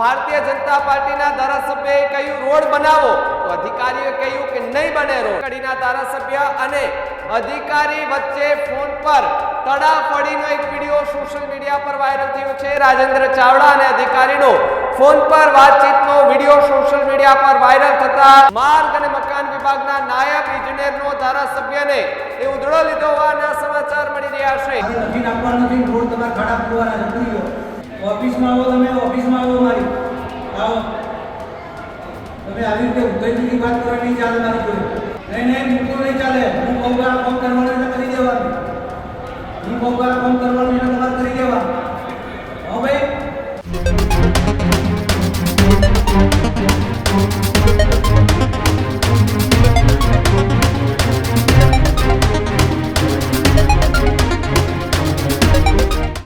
ભારતીય જનતા પાર્ટીના ધારાસભ્યએ કહ્યું, રોડ બનાવો. તો અધિકારીએ કહ્યું કે નહીં બને રોડ. કડીના ધારાસભ્ય અને અધિકારી વચ્ચે ફોન પર તડાફડીનો એક વીડિયો સોશિયલ મીડિયા પર વાયરલ થયો છે. રાજેન્દ્ર ચાવડા અને અધિકારીનો ફોન પર વાતચીતનો વીડિયો સોશિયલ મીડિયા પર વાયરલ થતા માર્ગ અને મકાન વિભાગના નાયબ ઇજનેરનો ધારાસભ્યને એ ઉધડો લીધો હોવાના સમાચાર મળી રહ્યા છે. ઓફિસમાં આવો તમે, ઓફિસમાં આવો મારી આવો તમે આવી રીતે ઉદ્ધતિની વાત કરવા નહીં ચાલે મારી જોડે નહીં નહીં બિલકુલ નહીં ચાલે હું કહું કે આ કામ કરવાનું એટલે કરી દેવાનું હું કહું કે આ કામ કરવાનું એટલે તમારે કરી દેવાનું હો ભાઈ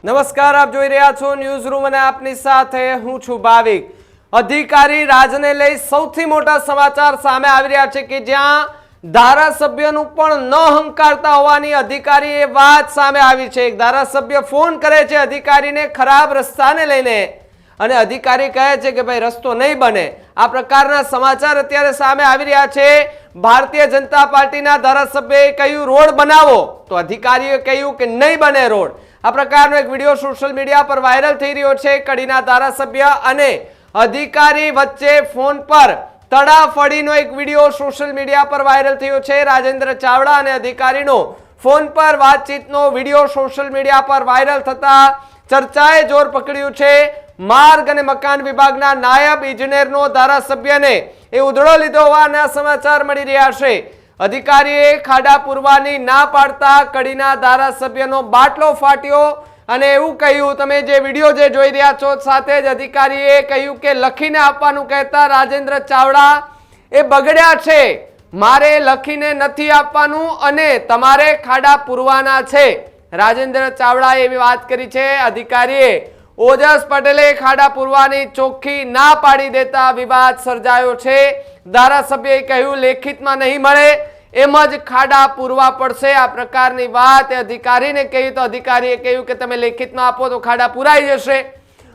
નમસ્કાર આપ જોઈ રહ્યા છો ન્યૂઝ રૂમ અને આપની સાથે હું છું ભાવિક અધિકારી રાજને લઈ સૌથી મોટા સમાચાર સામે આવી રહ્યા છે કે જ્યાં ધારાસભ્યનું પણ ન હંકારતા હોવાની અધિકારી એ વાત સામે આવી છે. એક ધારાસભ્ય ફોન કરે છે અધિકારીને ખરાબ રસ્તાને લઈને અને અધિકારી કહે છે કે ભાઈ રસ્તો નહીં બને. આ પ્રકારના સમાચાર અત્યારે સામે આવી રહ્યા છે. ભારતીય જનતા પાર્ટીના ધારાસભ્યએ કહ્યું, રોડ બનાવો. તો અધિકારીએ કહ્યું કે નહીં બને રોડ. આ પ્રકારનો એક વીડિયો સોશિયલ મીડિયા પર વાયરલ થઈ રહ્યો છે. કડીના ધારાસભ્ય અને અધિકારી વચ્ચે ફોન પર તડાફડીનો એક વીડિયો સોશિયલ મીડિયા પર વાયરલ થયો છે. રાજેન્દ્ર ચાવડા અને અધિકારીનો ફોન પર વાતચીતનો વીડિયો સોશિયલ મીડિયા પર વાયરલ થતા ચર્ચાએ જોર પકડ્યું છે. માર્ગ અને મકાન વિભાગના નાયબ ઇજનેરનો ધારાસભ્યને એ ઉધડો લીધો હોવાના સમાચાર મળી રહ્યા છે. અધિકારીએ ખાડા પૂરવાની ના પાડતા કડીના ધારાસભ્યનો બાટલો ફાટ્યો. અને એવું કહ્યું, તમે જે વીડિયો જે જોઈ રહ્યા છો, સાથે જ અધિકારીએ કહ્યું કે લખીને આપવાનું કહેતા રાજેન્દ્ર ચાવડા, એ બગડ્યા છે. મારે લખીને નથી આપવાનું અને તમારે ખાડા પૂરવાના છે. રાજેન્દ્ર ચાવડાએ એવી વાત કરી છે, અધિકારીએ, ઓજસ પટેલે ખાડા પૂરવાની ચોખ્ખી ના પાડી દેતા વિવાદ સર્જાયો છે. ધારાસભ્યએ કહ્યું, લેખિતમાં નહીં મળે. એમ જ ખાડા પૂરવા પડશે. આ પ્રકારની વાત અધિકારીને કહ્યું તો અધિકારીએ કહ્યું કે તમે લેખિતમાં આપો તો ખાડા પૂરાઈ જશે.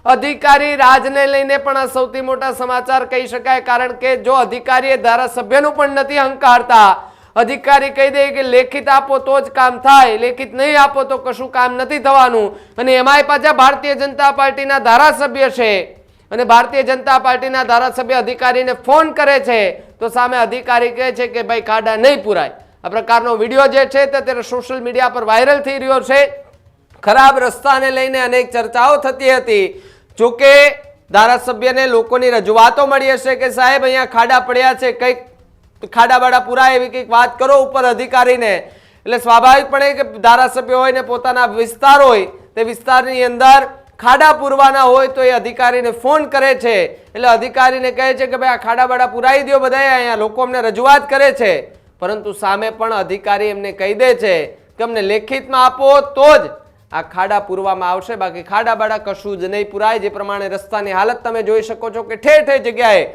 અધિકારી રાજને લઈને પણ આ સૌથી મોટા સમાચાર કહી શકાય, કારણ કે જો અધિકારીએ ધારાસભ્યનું પણ નથી હંકારતા, અધિકારી કહી દે કે લેખિત આપો તો જ કામ થાય, લેખિત નહીં આપો તો કશું કામ નથી થવાનું. અને એમાંય પાછા ભારતીય જનતા પાર્ટીના ધારાસભ્ય છે. અને ભારતીય જનતા પાર્ટીના ધારાસભ્ય અધિકારીને ફોન કરે છે, તો સામે અધિકારી કહે છે કે ભાઈ ખાડા નહીં પુરાય. આ પ્રકારનો વીડિયો જે છે તે અત્યારે સોશિયલ મીડિયા પર વાયરલ થઈ રહ્યો છે. ખરાબ રસ્તાને લઈને અનેક ચર્ચાઓ થતી હતી. જોકે ધારાસભ્યને લોકોની રજૂઆતો મળી હશે કે સાહેબ અહીંયા ખાડા પડ્યા છે, કંઈક ખાડા બાડા પુરાય એવી કંઈક વાત કરો ઉપર અધિકારીને. એટલે સ્વાભાવિકપણે કે ધારાસભ્ય હોય ને પોતાના વિસ્તાર હોય, તે વિસ્તારની અંદર ખાડા પૂરવાના હોય તો એ અધિકારીને ફોન કરે છે. એટલે અધિકારીને કહે છે કે ભાઈ આ ખાડા બાડા પુરાઈ દો બધાએ અહીંયા લોકો અમને રજૂઆત કરે છે. પરંતુ સામે પણ અધિકારી એમને કહી દે છે કે અમને લેખિતમાં આપો તો જ આ ખાડા પૂરવામાં આવશે. બાકી ખાડા બાડા કશું જ નહીં પુરાય. જે પ્રમાણે રસ્તાની હાલત તમે જોઈ શકો છો કે ઠેર ઠેર જગ્યાએ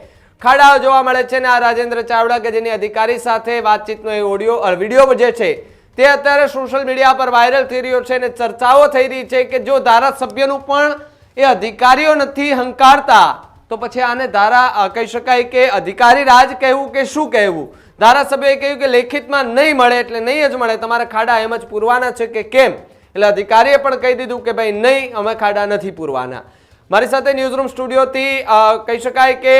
ખાડાઓ જોવા મળે છે. ને આ રાજેન્દ્ર ચાવડા કે જેની અધિકારી સાથે વાતચીતનો એ ઓડિયો વીડિયો જે છે. તે અત્યારે સોશિયલ મીડિયા પર વાયરલ થઈ રહ્યો છે અને ચર્ચાઓ થઈ રહી છે કે જો ધારાસભ્યનું પણ એ અધિકારીઓ નથી હંકારતા, તો પછી આને ધારા કહી શકાય કે અધિકારી રાજ કહેવું કે શું કહેવું? ધારાસભ્યએ કહ્યું કે લેખિતમાં નહીં મળે એટલે નહીં જ મળે. તમારે ખાડા એમ જ પૂરવાના છે કે કેમ? એટલે અધિકારીએ પણ કહી દીધું કે ભાઈ નહીં, અમે ખાડા નથી પૂરવાના. મારી સાથે ન્યૂઝરૂમ સ્ટુડિયોથી કહી શકાય કે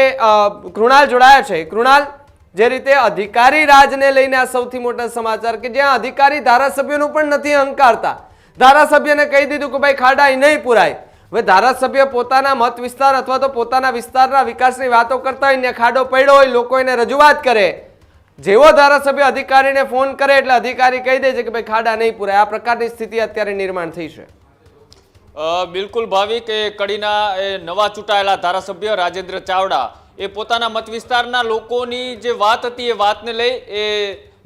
કૃણાલ જોડાયા છે. કૃણાલ? જે રીતે અધિકારી રાજને લઈને આ સૌથી મોટા સમાચાર કે જ્યાં અધિકારી ધારાસભ્યનું પણ નથી અહંકારતા. ધારાસભ્યને કહી દીધું કે ભાઈ ખાડા અહીં નહીં પુરાય. હવે ધારાસભ્ય પોતાના મત વિસ્તાર અથવા તો પોતાના વિસ્તારના વિકાસની વાતો કરતા હોય ને ખાડો પડ્યો હોય, લોકો એને રજૂઆત કરે. જેવો ધારાસભ્ય અધિકારીને ફોન કરે એટલે અધિકારી કહી દે છે કે ભાઈ ખાડા નહીં પુરાય. આ પ્રકારની સ્થિતિ અત્યારે નિર્માણ થઈ છે. બિલકુલ ભાવિક, એ કડીના, એ નવા ચૂંટાયેલા ધારાસભ્ય રાજેન્દ્ર ચાવડા એ પોતાના મત વિસ્તારના લોકોની જે વાત હતી એ વાતને લઈ એ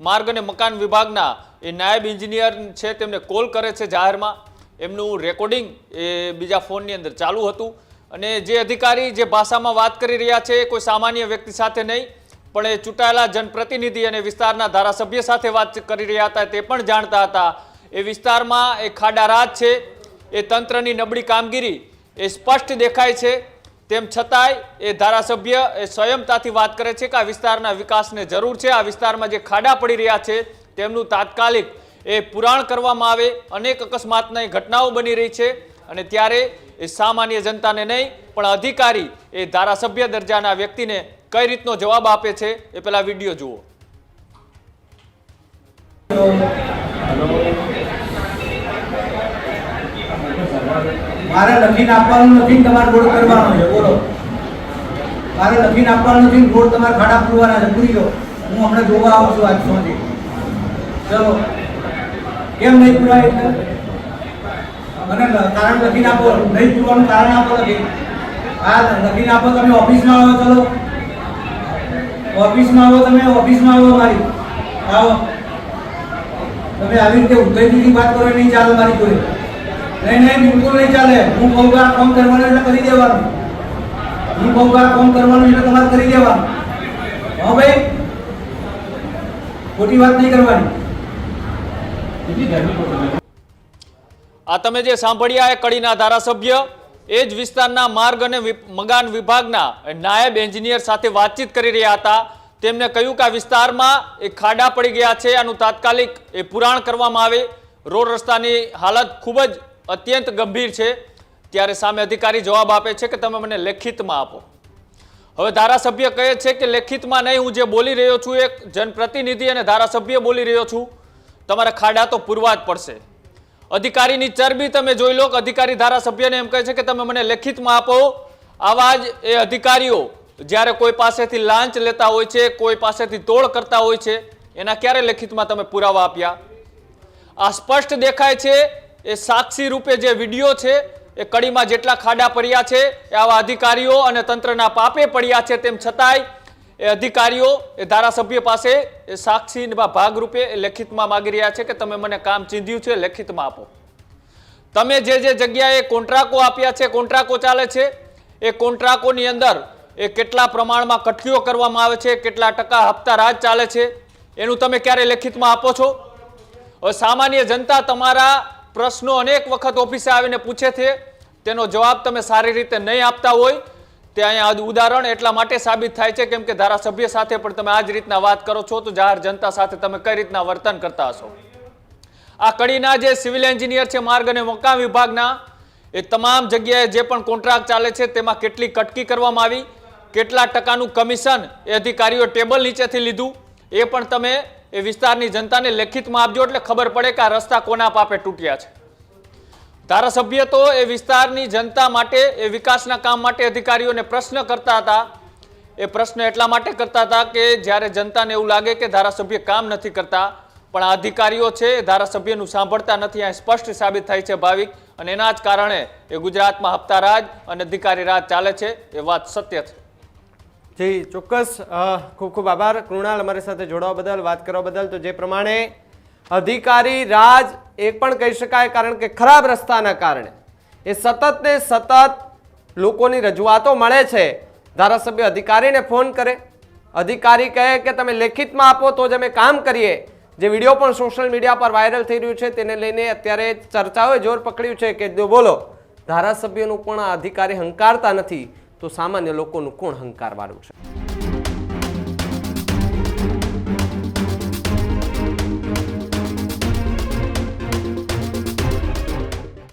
માર્ગ અને મકાન વિભાગના એ નાયબ એન્જિનિયર છે તેમને કોલ કરે છે જાહેરમાં. એમનું રેકોર્ડિંગ એ બીજા ફોનની અંદર ચાલુ હતું. અને જે અધિકારી જે ભાષામાં વાત કરી રહ્યા છે કોઈ સામાન્ય વ્યક્તિ સાથે નહીં, પણ એ ચૂંટાયેલા જનપ્રતિનિધિ અને વિસ્તારના ધારાસભ્ય સાથે વાત કરી રહ્યા હતા, તે પણ જાણતા હતા. એ વિસ્તારમાં એ ખાડા રાજ છે, એ તંત્રની નબળી કામગીરી એ સ્પષ્ટ દેખાય છે. તેમ છતાંય એ ધારાસભ્ય એ સ્વયંતાથી વાત કરે છે કે આ વિસ્તારના વિકાસને જરૂર છે. આ વિસ્તારમાં જે ખાડા પડી રહ્યા છે તેમનું તાત્કાલિક એ પુરાણ કરવામાં આવે. અનેક અકસ્માતની ઘટનાઓ બની રહી છે અને ત્યારે એ સામાન્ય જનતાને નહીં, પણ અધિકારી એ ધારાસભ્ય દરજાના વ્યક્તિને કઈ રીતનો જવાબ આપે છે એ પેલા વીડિયો જુઓ. મારે લખીને આપવાનું નથી તમારે ગોળ કરવાનો છે, બોલો. મારે લખીને આપવાનું નથી ગોળ તમારે ખાડા પૂરવાના છે, પૂરી ગયો હું હમણાં જોવા આવું છું આજ સુધી ચલો. કેમ નહીં પૂરાય એટલે? મને કારણ લખીને આપો, નહીં પૂરવાનું કારણ આપો લખી હા લખીને આપો તમે ઓફિસમાં આવો, ચલો. ઓફિસમાં આવો તમે, ઓફિસમાં આવો મારી આવો. તમે આવી રીતે ઉદય દીદી વાત કરો નહીં ચાલો મારી જોડે નહીં નહીં બિલકુલ નહીં ચાલે. હું કહું કે આ કામ કરવાનું એટલે કરી દેવાનું. હું કહું કે આ કામ કરવાનું એટલે તમારે કરી દેવાનું. હા ભાઈ ખોટી વાત નહીં કરવાની. આ તમે જે સાંભળ્યા એ કડીના ધારાસભ્ય એ જ વિસ્તારના માર્ગ અને મકાન વિભાગના નાયબ એન્જિનિયર સાથે વાતચીત કરી રહ્યા હતા. તેમને કહ્યું કે આ વિસ્તારમાં એ ખાડા પડી ગયા છે આનું તાત્કાલિક એ પુરાણ કરવામાં આવે. રોડ રસ્તાની હાલત ખૂબ જ અત્યંત ગંભીર છે, ત્યારે સામે અધિકારી જવાબ આપે છે કે તમે મને લેખિતમાં આપો. હવે ધારાસભ્ય કહે છે કે લેખિતમાં નહીં, હું જે બોલી રહ્યો છું એક જનપ્રતિનિધિ અને ધારાસભ્ય બોલી રહ્યો છું. તમારે ખાડા તો પૂરવા જ પડશે. અધિકારીની ચરબી તમે જોઈ લો અધિકારી ધારાસભ્યને એમ કહે છે કે તમે મને લેખિતમાં આપો. આવા જ એ અધિકારીઓ જ્યારે કોઈ પાસેથી લાંચ લેતા હોય છે, કોઈ પાસેથી તોડ કરતા હોય છે, એના ક્યારે લેખિતમાં તમે પુરાવા આપ્યા? આ સ્પષ્ટ દેખાય છે એ સાક્ષી રૂપે જે વીડિયો છે, એ કડીમાં જેટલા ખાડા પડ્યા છે, એ આવા અધિકારીઓ અને તંત્રના પાપે પડ્યા છે તેમ છતાંય એ અધિકારીઓ, એ ધારાસભ્ય પાસે એ સાક્ષીના ભાગરૂપે એ લેખિતમાં માગી રહ્યા છે કે તમે મને કામ ચીંધ્યું છે, લેખિતમાં આપો. તમે જે જે જગ્યાએ કોન્ટ્રાકો આપ્યા છે, કોન્ટ્રાકો ચાલે છે, એ કોન્ટ્રાકોની અંદર એ કેટલા પ્રમાણમાં કટકીઓ કરવામાં આવે છે, કેટલા ટકા હપ્તા રાજ ચાલે છે, એનું તમે ક્યારે લેખિતમાં આપો છો? સામાન્ય જનતા તમારા પ્રશ્નો અનેક વખત ઓફિસે આવીને પૂછે છે. તેનો જવાબ તમે સારી રીતે નહીં આપતા હોય. તે અહીંયા ઉદાહરણ એટલા માટે સાબિત થાય છે, કેમ કે ધારાસભ્ય સાથે પણ તમે આ જ રીતના વાત કરો છો, તો જાહેર જનતા સાથે તમે કઈ રીતના વર્તન કરતા હશો? આ કડીના જે સિવિલ એન્જિનિયર છે, માર્ગ અને મકાન વિભાગના, એ તમામ જગ્યાએ જે પણ કોન્ટ્રાક્ટ ચાલે છે, તેમાં કેટલી કટકી કરવામાં આવી, કેટલા ટકાનું કમિશન એ અધિકારીઓ ટેબલ નીચેથી લીધું, એ પણ તમે એ વિસ્તારની જનતાને લેખિતમાં આપજો એટલે ખબર પડે કે આ રસ્તા કોના પાપે તૂટ્યા છે. ધારાસભ્ય તો એ વિસ્તારની જનતા માટે, એ વિકાસના કામ માટે અધિકારીઓને પ્રશ્ન કરતા હતા. એ પ્રશ્ન એટલા માટે કરતા હતા કે જ્યારે જનતાને એવું લાગે કે ધારાસભ્ય કામ નથી કરતા, પણ આ અધિકારીઓ છે ધારાસભ્યનું સાંભળતા નથી, આ સ્પષ્ટ સાબિત થાય છે ભાવિક. અને એના જ કારણે એ ગુજરાતમાં હપ્તા રાજ અને અધિકારી રાજ ચાલે છે, એ વાત સત્ય છે. જી ચોક્કસ ખૂબ ખૂબ આભાર. કૃણાલ અમારી સાથે જોડાવા બદલ, વાત કરવા બદલ. તો જે પ્રમાણે અધિકારી રાજ એ પણ કહી શકાય, કારણ કે ખરાબ રસ્તાના કારણે એ સતત ને સતત લોકોની રજૂઆતો મળે છે. ધારાસભ્ય અધિકારીને ફોન કરે. અધિકારી કહે કે તમે લેખિતમાં આપો તો જ અમે કામ કરીએ. જે વીડિયો પણ સોશિયલ મીડિયા પર વાયરલ થઈ રહ્યું છે, તેને લઈને અત્યારે ચર્ચાઓએ જોર પકડ્યું છે કે બોલો, ધારાસભ્યનું પણ અધિકારી હંકારતા નથી. તો સામાન્ય લોકોનું કોણ હંકારવાનું છે?